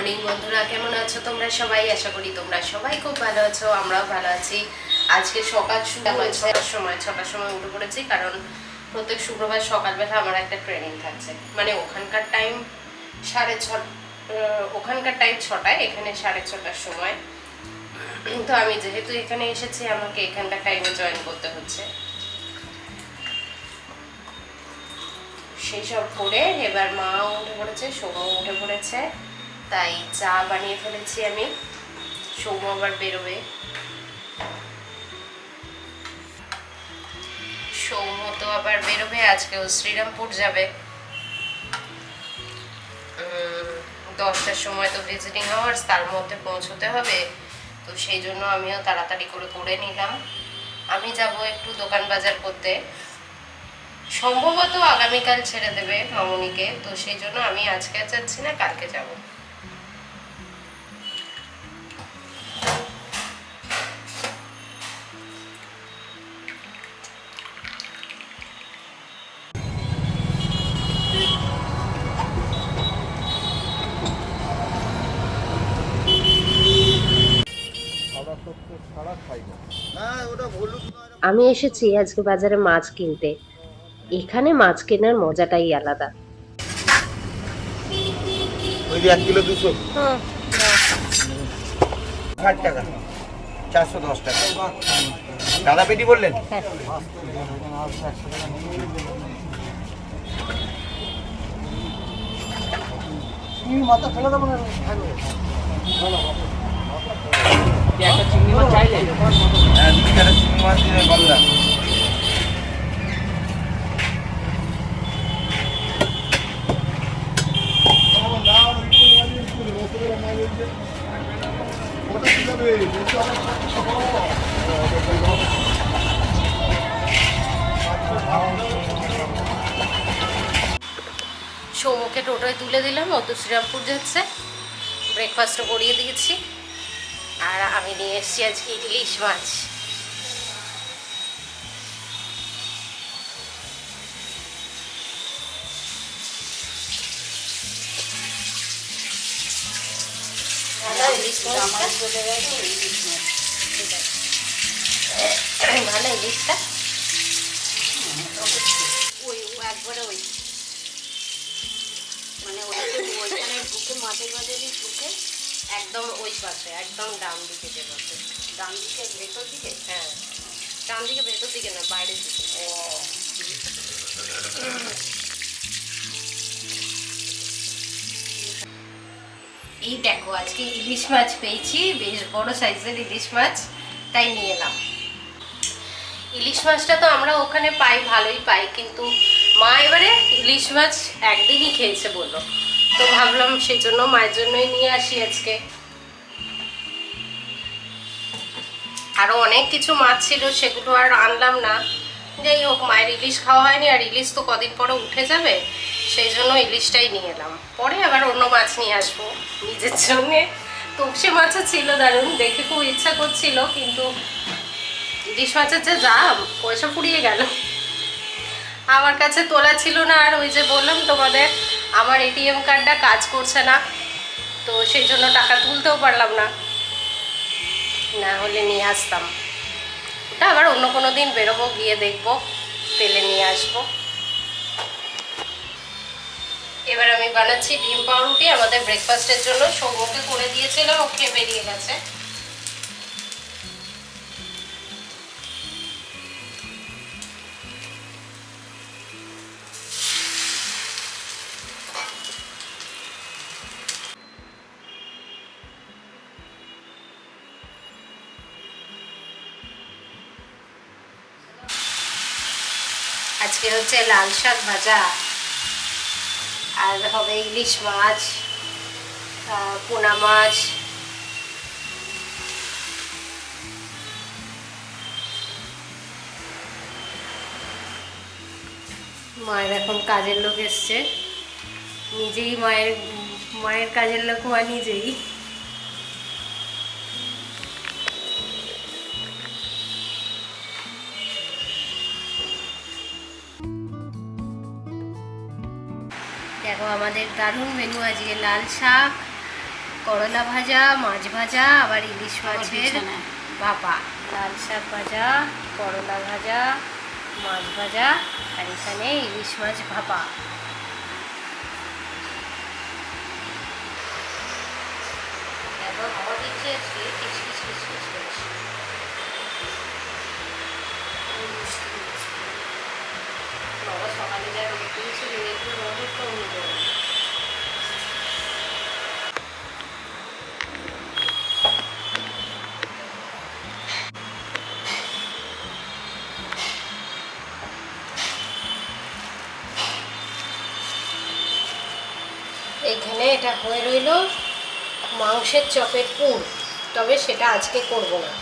Morning বন্ধুরা, কেমন আছো তোমরা সবাই? আশা করি তোমরা সবাই খুব ভালো আছো, আমরাও ভালো আছি। আজকে সকাল ছটার সময় ছটার সময় উঠে পড়েছি কারণ প্রত্যেক শুক্রবার সকালবেলা আমার একটা ট্রেনিং থাকছে। মানে ওখানকার টাইম সাড়ে ছ ওখানকার টাইম ছটায়, এখানে সাড়ে ছটার সময়। তো আমি যেহেতু এখানে এসেছি, আমাকে এখানকার টাইমে জয়েন করতে হচ্ছে। সেই সব করে এবার মাও উঠে পড়েছে সৌম্য উঠে পড়েছে। তাই চা বানিয়ে ফেলেছি আমি। সৌম্য আবার বেরোবে। সৌম্য তো আবার বেরোবে আজকেও শ্রীরামপুর যাবে। দশটার সময় তো ভিজিটিং আওয়ার্স তার মধ্যে পৌঁছতে হবে। তো সেই জন্য আমিও তাড়াতাড়ি করে করে নিলাম। আমি যাব একটু দোকান বাজার করতে। সম্ভবত আগামীকাল ছেড়ে দেবে মামনিকে, তো সেই জন্য আমি আজকে যাচ্ছি না, কালকে যাব। আমি এসেছি আজকে বাজারে মাছ কিনতে। এখানে মাছ কেনার মজাটাই আলাদা। ওই যে এক কিলো দুশো। ষাট টাকা। চারশো দশ টাকা। দাদা পেটি বললেন? মাথা ফেলে দেবো না হ্যাঁ দিদি একটা চিংড়ি মাছ দিয়ে গলদা সৌমকে টোটোয় তুলে দিলাম ও তো শ্রীরামপুর যাচ্ছে। ব্রেকফাস্টও করিয়ে দিয়েছি। আর আমি নিয়ে এসেছি আজকে ইলিশ মাছ। ভালো ইলিশটা? ওই একবারে ওই। মানে ওইটাকে ওইখানে ঢুকে মাঝের মাঝেরই ঢুকে একদম ওই পাশে একদম ডান দিকে যে পাশে। ডান দিকে ভেতর দিকে? হ্যাঁ। ডান দিকে ভেতর দিকে না বাইরের দিকে। ও। এই দেখো আজকে ইলিশ মাছ পেয়েছি বেশ বড় সাইজের ইলিশ মাছ তাই নিয়ে এলাম। ইলিশ মাছটা তো আমরা ওখানে পাই ভালোই পাই কিন্তু মা এবারে ইলিশ মাছ একদিনই খেয়েছে বলল তো ভাবলাম সেই জন্য মায়ের জন্যই নিয়ে আসি আজকে। আরও অনেক কিছু মাছ ছিল, সেগুলো আর আনলাম না। যাই হোক, মায়ের ইলিশ খাওয়া হয়নি, আর ইলিশ তো কদিন পরে উঠে যাবে। সেই জন্য ইলিশটাই নিয়ে এলাম। পরে আবার অন্য মাছ নিয়ে আসব নিজের জন্যে। তপসি মাছও ছিল দারুণ, দেখে খুব ইচ্ছা করছিল, কিন্তু ইলিশ মাছের যে দাম, পয়সা ফুরিয়ে গেল। আমার কাছে তোলা ছিল না, আর ওই যে বললাম তোমাদের আমার এটিএম কার্ডটা কাজ করছে না, তো সেই জন্য টাকা তুলতেও পারলাম না। না হলে নিয়ে আসতাম। ওটা আবার অন্য কোনো দিন বেরোবো, গিয়ে দেখব, পেলে নিয়ে আসব। এবার আমি বানাচ্ছি ডিম পাউরুটি, আমাদের ব্রেকফাস্টের জন্য সৌমকে করে দিয়েছিলাম ও খেয়ে বেরিয়ে গেছে। লাল শাক ভাজা। আর হবে ইলিশ মাছ পোনা মাছ। মায়ের এখন কাজের লোক এসছে। নিজেই মায়ের মায়ের কাজের লোক মা নিজেই। আমাদের দারুণ মেনু আজকে লাল শাক করলা ভাজা মাছ ভাজা আবার ইলিশ মাছের ভাপা। লাল শাক ভাজা করলা ভাজা মাছ ভাজা আর এখানে ইলিশ মাছ ভাপা। এত হাওয়া দিচ্ছে আজকে বাবা সকালে একটু এটা হয়ে রইল মাংসের চপের পুর তবে সেটা আজকে করব না।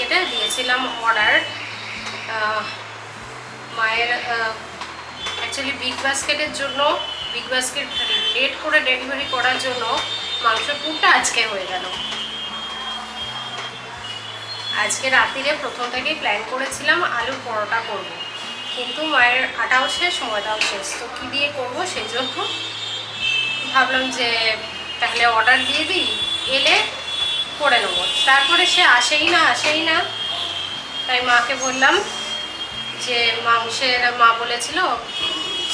বাস্কেটে দিয়েছিলাম অর্ডার। মায়ের অ্যাকচুয়ালি বিগ বাস্কেটের জন্য বিগ বাস্কেট লেট করে ডেলিভারি করার জন্য মাংস পুরটা আজকে হয়ে গেল। আজকে রাত্রিরে প্রথম থেকেই প্ল্যান করেছিলাম আলুর পরোটা করব। কিন্তু মায়ের আটাও শেষ ময়দাও শেষ। তো কী দিয়ে করব সেই জন্য ভাবলাম যে তাহলে অর্ডার দিয়ে দিই। এলে করে নেব। তারপরে সে আসেই না আসেই না। তাই মাকে বললাম যে মাংসের মা বলেছিল,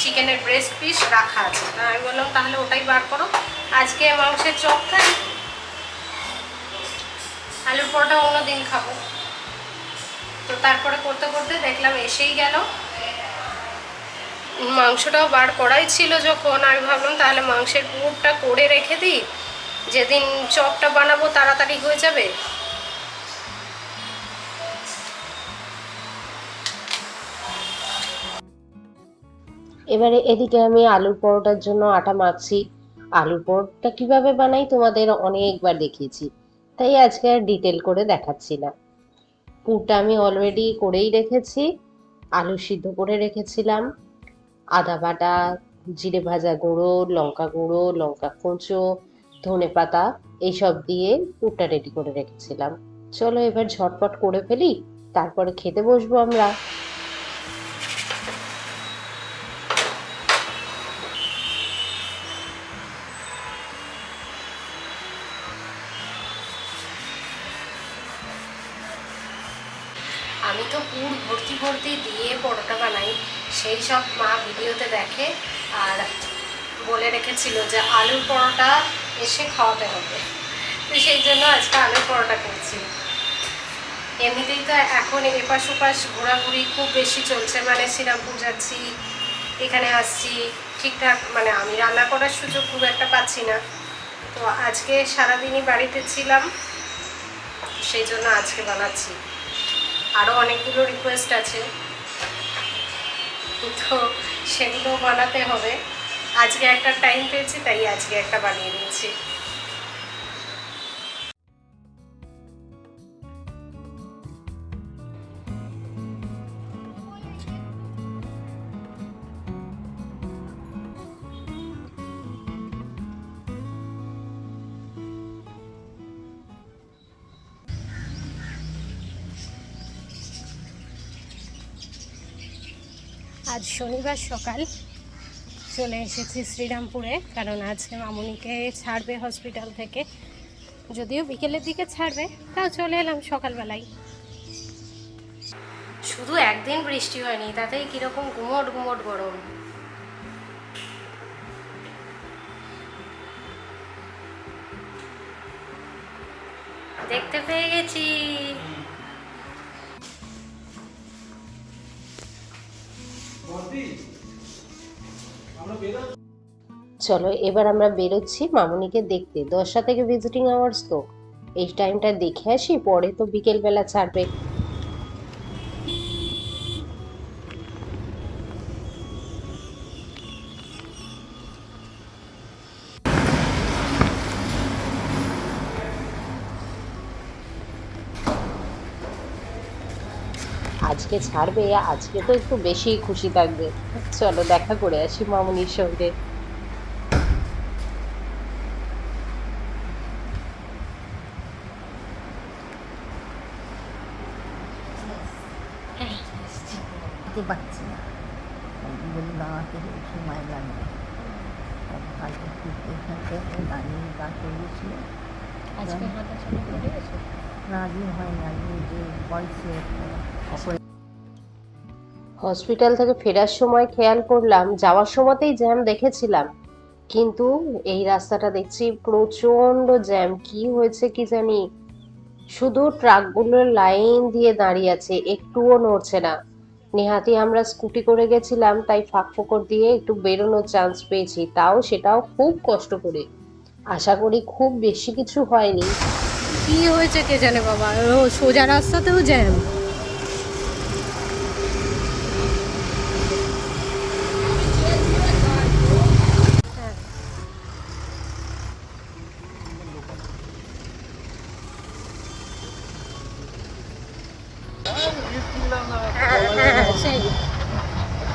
চিকেনের ব্রেস্ট পিস রাখা আছে। তা আমি বললাম, তাহলে ওটাই বার করো। আজকে মাংসের চপ খাই। আলুর পরোটা অন্য দিন খাব। তো তারপরে করতে করতে দেখলাম এসেই গেল। মাংসটাও বার করাই ছিল যখন। আমি ভাবলাম, তাহলে মাংসের পুরটা করে রেখে দিই। যেদিন চপটা বানাবো তাড়াতাড়ি হয়ে যাবে? এবারে এদিকে আমি আলুর পরোটার জন্য আটা মাখছি। আলুর পরোটা কীভাবে বানাই তোমাদের অনেকবার দেখিয়েছি, তাই আজকে আর ডিটেল করে দেখাচ্ছি না। পুরটা আমি অলরেডি করেই রেখেছি, আলু সিদ্ধ করে রেখেছিলাম। আদা বাটা, জিরে ভাজা গুঁড়ো, লঙ্কা গুঁড়ো, লঙ্কা কুঁচো ধনে পাতা এইসব দিয়ে পুরটা রেডি করে রেখেছিলাম। চলো এবার ঝটপট করে ফেলি, তারপরে খেতে বসবো আমরা। আমি তো পুর ভর্তি ভর্তি দিয়ে পরোটা বানাই, সেই সব মা ভিডিওতে দেখে আর বলে রেখেছিল যে আলুর পরোটা এসে খাওয়াতে হবে। তো সেই জন্য আজকে আলুর পরোটা করছি। এমনিতেই তো এখন এপাশ ওপাশ ঘোরাঘুরি খুব বেশি চলছে মানে শ্রীরামপুর যাচ্ছি, এখানে আসছি, ঠিকঠাক মানে আমি রান্না করার সুযোগ খুব একটা পাচ্ছি না। তো আজকে সারাদিনই বাড়িতে ছিলাম, সেই জন্য আজকে বানাচ্ছি। আরও অনেকগুলো রিকোয়েস্ট আছে। তো সেগুলো বানাতে হবে। আজকে একটা টাইম পেয়েছি তাই আজকে একটা বানিয়ে নিয়েছি। আজ শনিবার সকাল। চলে এসেছি শ্রীরামপুরে কারণ আজকে মামুনিকে ছাড়বে হসপিটাল থেকে। যদিও বিকেলের দিকে ছাড়বে তাও চলে এলাম সকালবেলায়। শুধু একদিন বৃষ্টি হয়নি তাতেই কীরকম গুমট গুমট গরম। দেখতে পেয়ে গেছি। চলো, এবার আমরা বেরোচ্ছি মামুনিকে দেখতে। দশটা থেকে ভিজিটিং আওয়ার্স তো। এই টাইমটা দেখে আসি, পরে তো বিকেলবেলা ছাড়বে। আজকে ছাড়বে আজকে তো একটু বেশি খুশি থাকবে। চলো দেখা করে আসি মামুনির সঙ্গে। না। বলি বাবাকে সময় কালকে রাজি হয় না যে বয়সে হসপিটাল থেকে ফেরার সময় খেয়াল করলাম, যাওয়ার সময়তেই জ্যাম দেখেছিলাম। কিন্তু এই রাস্তাটা দেখছি প্রচণ্ড জ্যাম। কি হয়েছে কি জানি? শুধু ট্রাকগুলোর লাইন দিয়ে দাঁড়িয়ে আছে, একটুও নড়ছে না। নেহাতি আমরা স্কুটি করে গেছিলাম, তাই ফাঁক ফোকর দিয়ে একটু বেরোনোর চান্স পেয়েছি। তাও সেটাও খুব কষ্ট করে। আশা করি খুব বেশি কিছু হয়নি। কি হয়েছে কে জানে বাবা? সোজা রাস্তাতেও জ্যাম।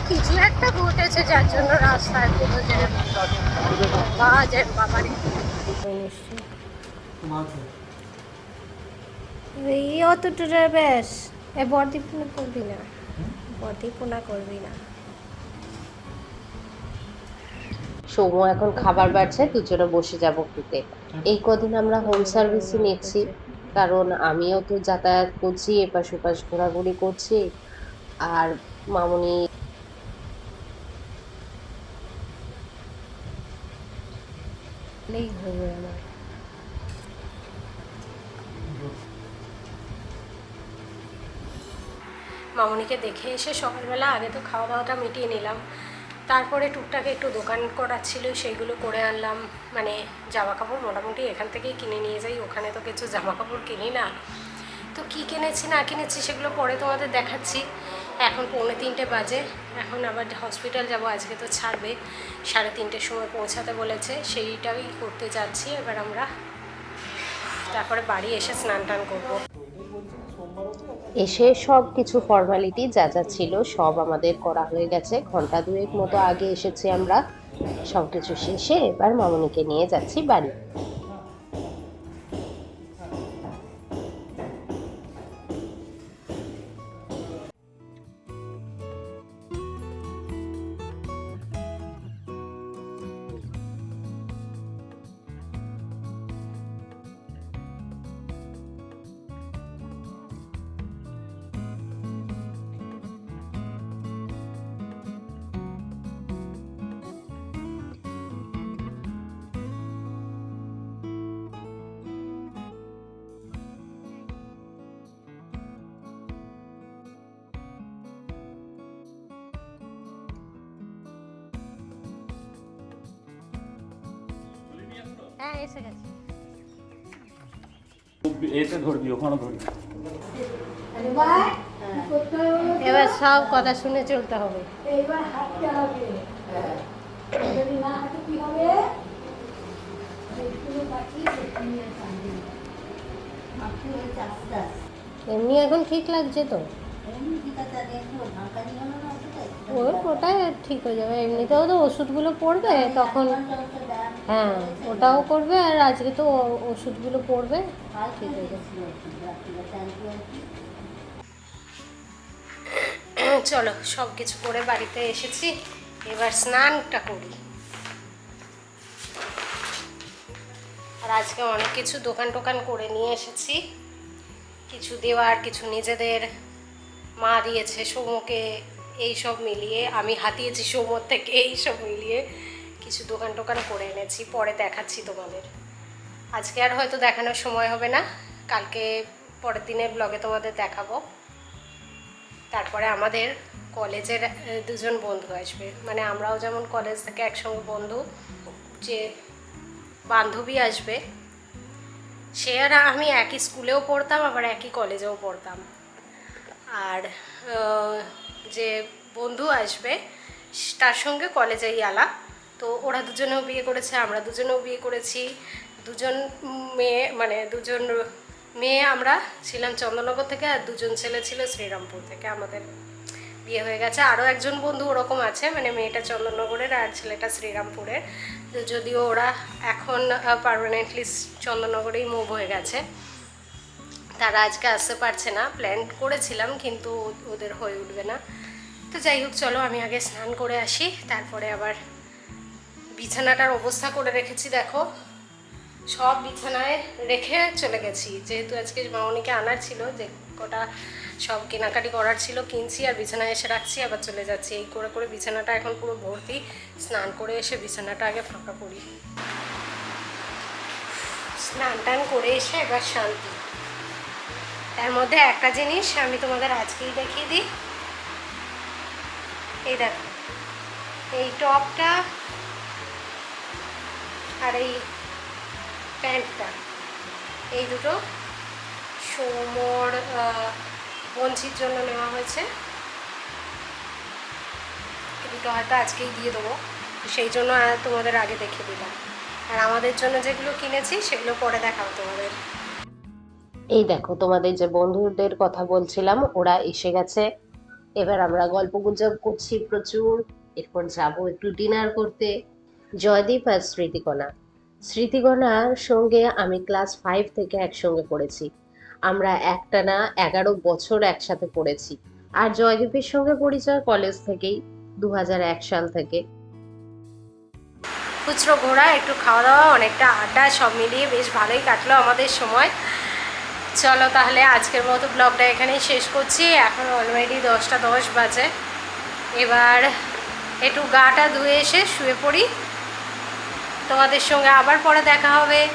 কিছু একটা ঘটেছে যার জন্য রাস্তায় পুরো জ্যাম বা জ্যাম বাবারে এই অতটা বেশ এ বরদীপনা করবি না। বরদীপনা করবি না। সৌম এখন খাবার বাড়ছে দুজনে বসে যাব খেতে। এই কদিন আমরা হোম সার্ভিসই নিচ্ছি কারণ আমিও তো যাতায়াত করছি এপাশ ওপাশ ঘোরাঘুরি করছি। আর মামুনি নেই হবে আমার। মামুনিকে দেখে এসে সকালবেলা আগে তো খাওয়া দাওয়াটা মিটিয়ে নিলাম। তারপরে টুকটাক একটু দোকান করার ছিল, সেইগুলো করে আনলাম। মানে জামা কাপড় মোটামুটি এখান থেকেই কিনে নিয়ে যাই, ওখানে তো কিছু জামা কাপড় কিনি না। তো কি কিনেছি, না কিনেছি, সেগুলো পরে তোমাদের দেখাচ্ছি। এখন পৌনে তিনটে বাজে। এখন আবার হসপিটাল যাব, আজকে তো ছাড়বে। সাড়ে তিনটের সময় পৌঁছাতে বলেছে, সেইটাই করতে যাচ্ছি। এবার আমরা তারপরে বাড়ি এসে স্নান টান করব। এসে সব কিছু ফর্মালিটি যা যা ছিল, সব আমাদের করা হয়ে গেছে। ঘণ্টা দুয়েক মতো আগে এসেছি আমরা। সব কিছু শেষে এবার মামনিকে নিয়ে যাচ্ছি বাড়ি। হ্যাঁ এসে গেছে। এতে ধরবি ওখানে ধরবি। এবার সব কথা শুনে চলতে হবে। এমনি এখন ঠিক লাগছে তো। ওই ওটাই ঠিক হয়ে যাবে। এমনিতেও তো ওষুধগুলো পড়বে, তখন হ্যাঁ ওটাও করবে আর আজকে তো ওষুধগুলো পড়বে ঠিক হয়ে যাবে। চলো সব কিছু করে বাড়িতে এসেছি, এবার স্নানটা করি। আর আজকে অনেক কিছু দোকান টোকান করে নিয়ে এসেছি। কিছু দেওয়ার, কিছু নিজেদের। মা দিয়েছে সৌমকে এই সব মিলিয়ে, আমি হাতিয়েছি সৌমর থেকে এই সব মিলিয়ে কিছু দোকান টোকান করে এনেছি, পরে দেখাচ্ছি তোমাদের। আজকে আর হয়তো দেখানোর সময় হবে না, কালকে পরের দিনের ব্লগে তোমাদের দেখাবো। তারপরে আমাদের কলেজের দুজন বন্ধু আসবে। মানে আমরাও যেমন কলেজ থেকে একসঙ্গে বন্ধু, যে বান্ধবী আসবে, সে আর আমি একই স্কুলেও পড়তাম, আবার একই কলেজেও পড়তাম। আর যে বন্ধু আসবে, তার সঙ্গে কলেজেই আলা তো ওরা দুজনেও বিয়ে করেছে, আমরা দুজনেও বিয়ে করেছি। দুজন মেয়ে মানে দুজন মেয়ে আমরা ছিলাম চন্দননগর থেকে আর দুজন ছেলে ছিল শ্রীরামপুর থেকে। আমাদের বিয়ে হয়ে গেছে। আরও একজন বন্ধু ওরকম আছে মানে মেয়েটা চন্দননগরের আর ছেলেটা শ্রীরামপুরের। যদিও ওরা এখন পারমানেন্টলি চন্দননগরেই মুভ হয়ে গেছে। তারা আজকে আসতে পারছে না প্ল্যান করেছিলাম কিন্তু ওদের হয়ে উঠবে না। তো যাই হোক, চলো আমি আগে স্নান করে আসি, তারপরে আবার বিছানাটার অবস্থা করে রেখেছি, দেখো। সব বিছানায় রেখে চলে গেছি। যেহেতু আজকে মামনিকে আনার ছিল, যে কটা সব কেনাকাটি করার ছিল, কিনছি আর বিছানায় এসে রাখছি, আবার চলে যাচ্ছি। এই করে করে বিছানাটা এখন পুরো ভর্তি। স্নান করে এসে বিছানাটা আগে ফাঁকা করি। স্নান টান করে এসে এবার শান্তি। তার মধ্যে একটা জিনিস আমি তোমাদের আজকেই দেখিয়ে দিই। এই দেখো, এই টপটা আর এই প্যান্টটা, এই দুটো সোমর বঞ্চির জন্য নেওয়া হয়েছে। দুটো হয়তো আজকেই দিয়ে দেবো, সেই জন্য তোমাদের আগে দেখিয়ে দিলাম। আর আমাদের জন্য যেগুলো কিনেছি সেগুলো পরে দেখাবো তোমাদের। এই দেখো, তোমাদের যে বন্ধুদের কথা বলছিলাম, ওরা এসে গেছে। এবার আমরা গল্প গুজব করছি প্রচুর। এরপর যাব একটু ডিনার করতে। জয়দীপ আর স্মৃতিকণা। স্মৃতিকণার সঙ্গে আমি ক্লাস ফাইভ থেকে একসঙ্গে পড়েছি। আমরা একটানা এগারো বছর একসাথে পড়েছি। আর জয়দীপের সঙ্গে পরিচয় কলেজ থেকেই দু সাল থেকে। খুচরো ঘোরা একটু খাওয়া দাওয়া, অনেকটা আড্ডা, সব মিলিয়ে বেশ ভালোই কাটলো আমাদের সময়। চলো তাহলে আজকের মতো ব্লগটা এখানেই শেষ করছি। এখন অলরেডি দশটা দশ বাজে। এবার একটু গাটা ধুয়ে এসে শুয়ে পড়ি। তোমাদের সঙ্গে আবার পরে দেখা হবে।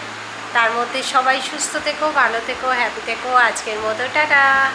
তার মধ্যে সবাই সুস্থ থেকো, ভালো থেকো হ্যাপি থেকো। আজকের মতো, টাটা।